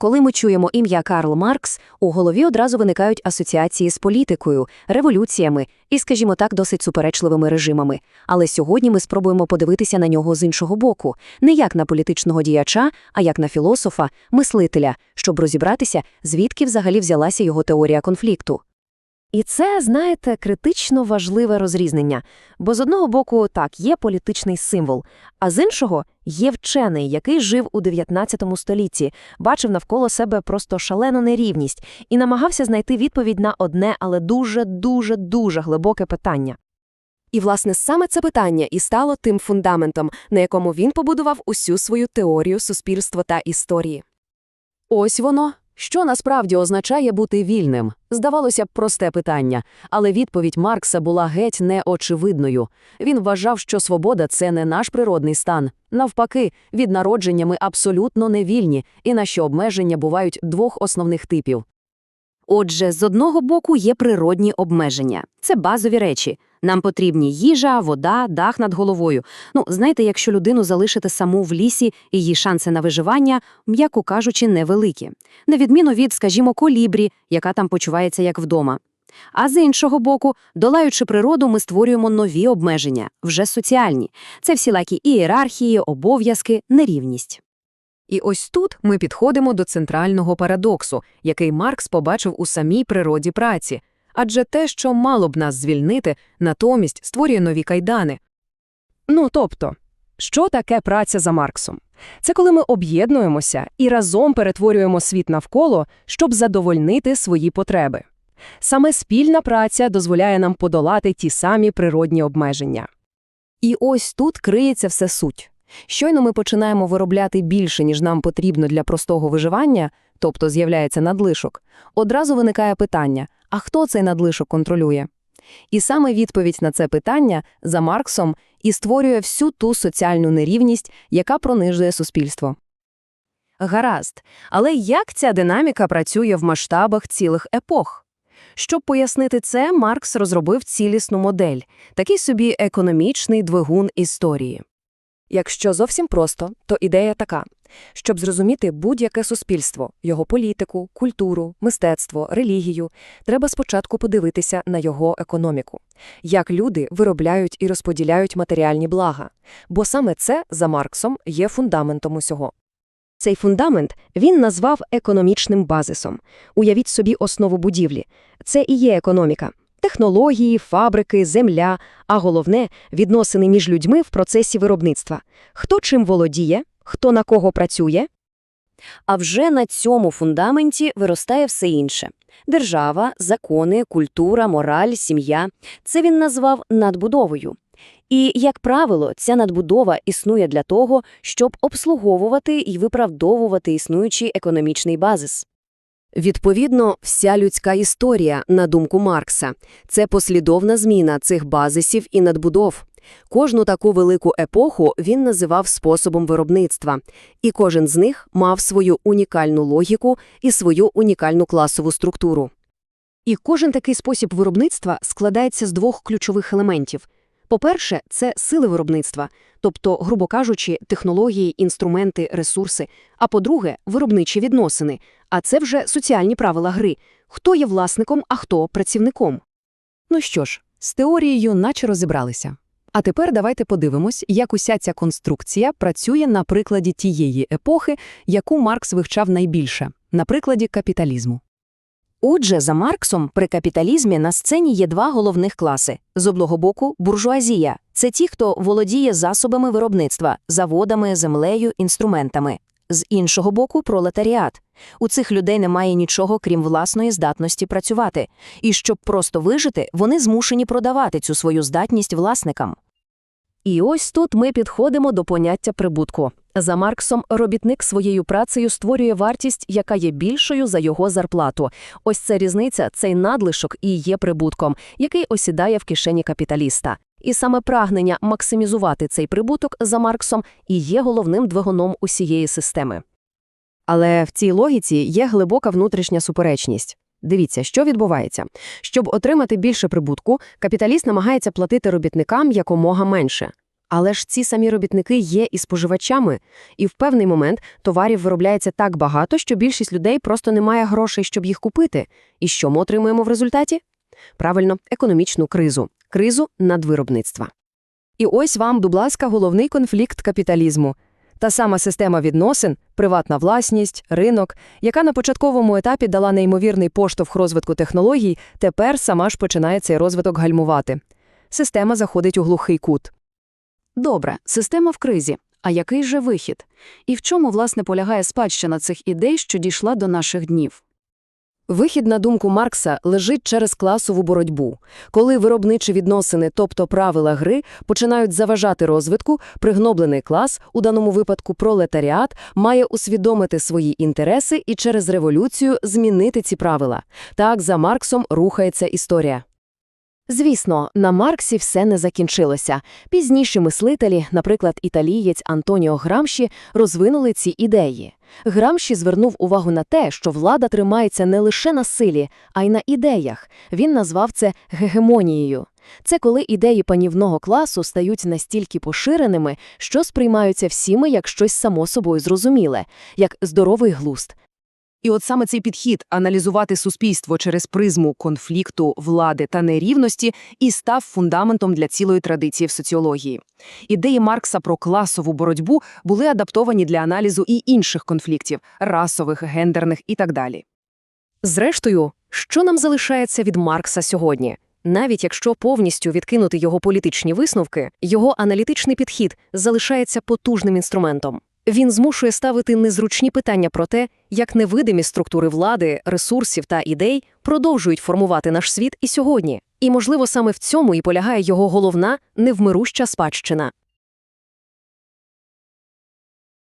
Коли ми чуємо ім'я Карл Маркс, у голові одразу виникають асоціації з політикою, революціями і, скажімо так, досить суперечливими режимами. Але сьогодні ми спробуємо подивитися на нього з іншого боку, не як на політичного діяча, а як на філософа, мислителя, щоб розібратися, звідки взагалі взялася його теорія конфлікту. І це, знаєте, критично важливе розрізнення. Бо з одного боку, так, є політичний символ, а з іншого є вчений, який жив у 19 столітті, бачив навколо себе просто шалену нерівність і намагався знайти відповідь на одне, але дуже-дуже дуже глибоке питання. І, власне, саме це питання і стало тим фундаментом, на якому він побудував усю свою теорію суспільства та історії. Ось воно. Що насправді означає бути вільним? Здавалося б, просте питання, але відповідь Маркса була геть неочевидною. Він вважав, що свобода це не наш природний стан. Навпаки, від народження ми абсолютно не вільні, і наші обмеження бувають двох основних типів. Отже, з одного боку є природні обмеження. Це базові речі. Нам потрібні їжа, вода, дах над головою. Ну, знаєте, якщо людину залишити саму в лісі, її шанси на виживання, м'яко кажучи, невеликі. На відміну від, скажімо, колібрі, яка там почувається як вдома. А з іншого боку, долаючи природу, ми створюємо нові обмеження, вже соціальні. Це всілякі ієрархії, обов'язки, нерівність. І ось тут ми підходимо до центрального парадоксу, який Маркс побачив у самій природі праці. Адже те, що мало б нас звільнити, натомість створює нові кайдани. Ну тобто, що таке праця за Марксом? Це коли ми об'єднуємося і разом перетворюємо світ навколо, щоб задовольнити свої потреби. Саме спільна праця дозволяє нам подолати ті самі природні обмеження. І ось тут криється все суть. Щойно ми починаємо виробляти більше, ніж нам потрібно для простого виживання, тобто з'являється надлишок, одразу виникає питання, а хто цей надлишок контролює? І саме відповідь на це питання за Марксом і створює всю ту соціальну нерівність, яка пронижує суспільство. Гаразд, але як ця динаміка працює в масштабах цілих епох? Щоб пояснити це, Маркс розробив цілісну модель, такий собі економічний двигун історії. Якщо зовсім просто, то ідея така. Щоб зрозуміти будь-яке суспільство, його політику, культуру, мистецтво, релігію, треба спочатку подивитися на його економіку, як люди виробляють і розподіляють матеріальні блага, бо саме це, за Марксом, є фундаментом усього. Цей фундамент він назвав економічним базисом. Уявіть собі основу будівлі. Це і є економіка. Технології, фабрики, земля, а головне – відносини між людьми в процесі виробництва. Хто чим володіє, хто на кого працює. А вже на цьому фундаменті виростає все інше. Держава, закони, культура, мораль, сім'я – це він назвав надбудовою. І, як правило, ця надбудова існує для того, щоб обслуговувати і виправдовувати існуючий економічний базис. Відповідно, вся людська історія, на думку Маркса, це послідовна зміна цих базисів і надбудов. Кожну таку велику епоху він називав способом виробництва, і кожен з них мав свою унікальну логіку і свою унікальну класову структуру. І кожен такий спосіб виробництва складається з двох ключових елементів. По-перше, це сили виробництва, тобто, грубо кажучи, технології, інструменти, ресурси. А по-друге, виробничі відносини. А це вже соціальні правила гри. Хто є власником, а хто працівником. Ну що ж, з теорією наче розібралися. А тепер давайте подивимось, як уся ця конструкція працює на прикладі тієї епохи, яку Маркс вивчав найбільше, на прикладі капіталізму. Отже, за Марксом при капіталізмі на сцені є два головних класи. З одного боку – буржуазія – це ті, хто володіє засобами виробництва, заводами, землею, інструментами. З іншого боку – пролетаріат. У цих людей немає нічого, крім власної здатності працювати. І щоб просто вижити, вони змушені продавати цю свою здатність власникам. І ось тут ми підходимо до поняття прибутку. За Марксом, робітник своєю працею створює вартість, яка є більшою за його зарплату. Ось ця різниця, цей надлишок і є прибутком, який осідає в кишені капіталіста. І саме прагнення максимізувати цей прибуток за Марксом і є головним двигуном усієї системи. Але в цій логіці є глибока внутрішня суперечність. Дивіться, що відбувається. Щоб отримати більше прибутку, капіталіст намагається платити робітникам якомога менше. Але ж ці самі робітники є і споживачами, і в певний момент товарів виробляється так багато, що більшість людей просто не має грошей, щоб їх купити. І що ми отримуємо в результаті? Правильно, економічну кризу. Кризу надвиробництва. І ось вам, будь ласка, головний конфлікт капіталізму. Та сама система відносин, приватна власність, ринок, яка на початковому етапі дала неймовірний поштовх розвитку технологій, тепер сама ж починає цей розвиток гальмувати. Система заходить у глухий кут. Добре, система в кризі. А який же вихід? І в чому, власне, полягає спадщина цих ідей, що дійшла до наших днів? Вихід, на думку Маркса, лежить через класову боротьбу. Коли виробничі відносини, тобто правила гри, починають заважати розвитку, пригноблений клас, у даному випадку пролетаріат, має усвідомити свої інтереси і через революцію змінити ці правила. Так за Марксом рухається історія. Звісно, на Марксі все не закінчилося. Пізніші мислителі, наприклад, італієць Антоніо Грамші, розвинули ці ідеї. Грамші звернув увагу на те, що влада тримається не лише на силі, а й на ідеях. Він назвав це гегемонією. Це коли ідеї панівного класу стають настільки поширеними, що сприймаються всіми як щось само собою зрозуміле, як здоровий глузд. І от саме цей підхід аналізувати суспільство через призму конфлікту, влади та нерівності і став фундаментом для цілої традиції в соціології. Ідеї Маркса про класову боротьбу були адаптовані для аналізу і інших конфліктів – расових, гендерних і так далі. Зрештою, що нам залишається від Маркса сьогодні? Навіть якщо повністю відкинути його політичні висновки, його аналітичний підхід залишається потужним інструментом. Він змушує ставити незручні питання про те, як невидимі структури влади, ресурсів та ідей продовжують формувати наш світ і сьогодні. І, можливо, саме в цьому і полягає його головна невмируща спадщина.